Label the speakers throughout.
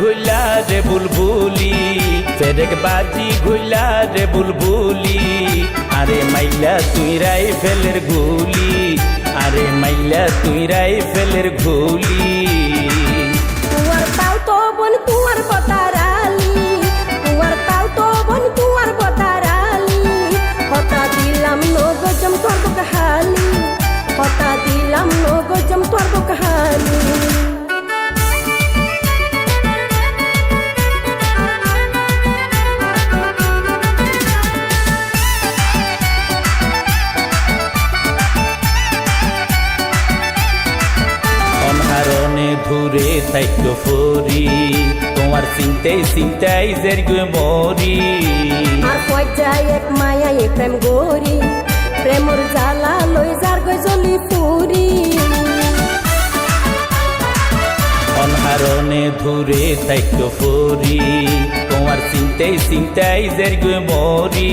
Speaker 1: ঘুইলা রে বুলবুলি, ফেরেক বাজি ঘুইলা রে বুলবুলি। আরে মাইলা তুই রাই ফেলের গুলি, আরে মাইলা তুই রাই ফেলের ঘুলি
Speaker 2: তুয়ার তাও তো বন তুয়ার পতারালি তুয়ার তাও তো বন তুয়ার পতারালি হতা দিলাম নো গজম তোর বকহালি হতা দিলাম নো গজম তোর বকহালি।
Speaker 1: অনহারণে ধুরে তাইক্য ফরি তোমার চিন্তাই চিন্তাই জেরগুয়ে মরি।
Speaker 2: আর পর্যায় এক মায়া এ প্রেম গরি প্রেমর জ্বালা লই যার গই জলি ফুরি
Speaker 1: অনহারণে ধুরে তাইক্য ফরি তোমার চিন্তাই চিন্তাই জেরগুয়ে মরি।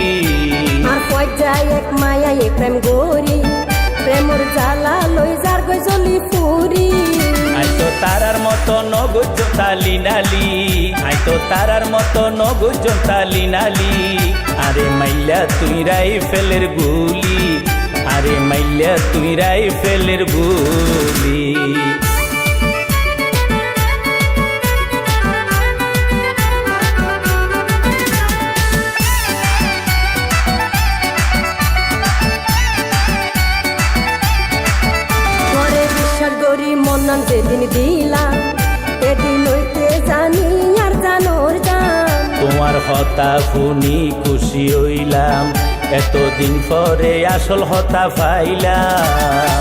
Speaker 2: আর পর্যায় এক মায়া এ প্রেম গরি প্রেমর জ্বালা লই যার গই
Speaker 1: তো তারার মতো নগুজ তালি নালি, আই তো তারার মতো নগুজ তালি নালি। আরে মাইলা তুই রাই ফেলের গুলি, আরে মাইলা তুই রাই ফেলের গুলি।
Speaker 2: করি যেদিন দিলাম এদিন হইতে জানি আর জানোর জান।
Speaker 1: তোমার হতা শুনি খুশি হইলাম এতদিন পরে আসল হতা পাইলাম।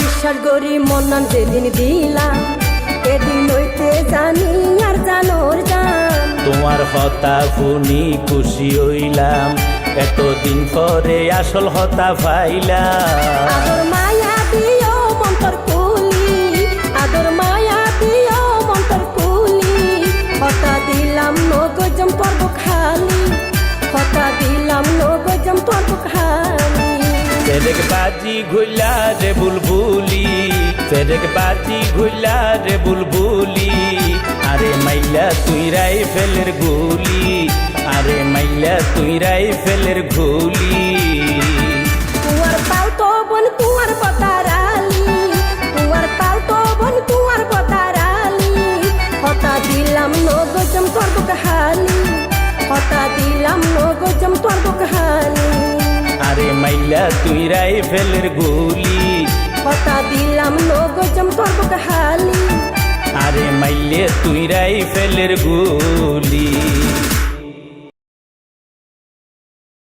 Speaker 2: বিশ্বাস করি মন্নান যেদিন দিলাম এদিন হইতে জানি আর জানোর জান।
Speaker 1: তোমার হতা শুনি খুশি হইলাম এতদিন পরে আসল হতা পাইলাম।
Speaker 2: দিলাম নগজম পর্ব খালি। হতা দিলাম নগজম পর্ব খালি।
Speaker 1: ফেরেক বাজি ঘুইলা রে বুলবুলি ফেরেক বাজি ঘুইলা রে বুলবুলি আরে মাইলা তুই রাই ফেলের গুলি আরে মাইলা তুই রাই ফেলের ঘুলি।
Speaker 2: তুয়ার পাও তো বন তুয়ার পতারালি দিলাম নগজম তোর দোকানি
Speaker 1: আরে মাইলা তুই রাই ফেলের গুলি।
Speaker 2: কথা দিলাম নগজম তোর দোকানি
Speaker 1: আরে মাইলে তুই রাই ফেলের গুলি।